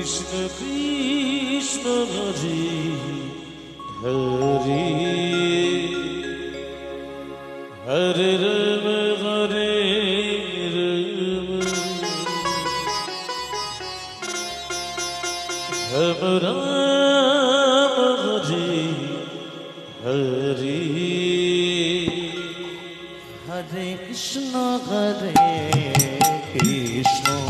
Krishna Krishna Hare Hare. Hare Ram Hare Ram. Ram Ram Hare Hare. Hare Krishna Hare Krishna.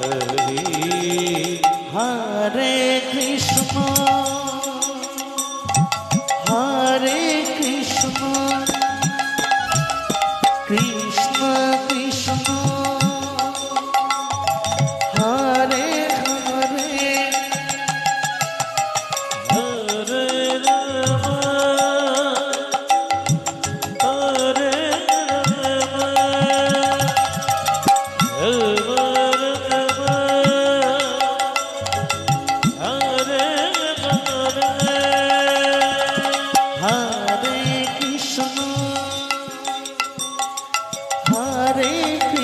Hare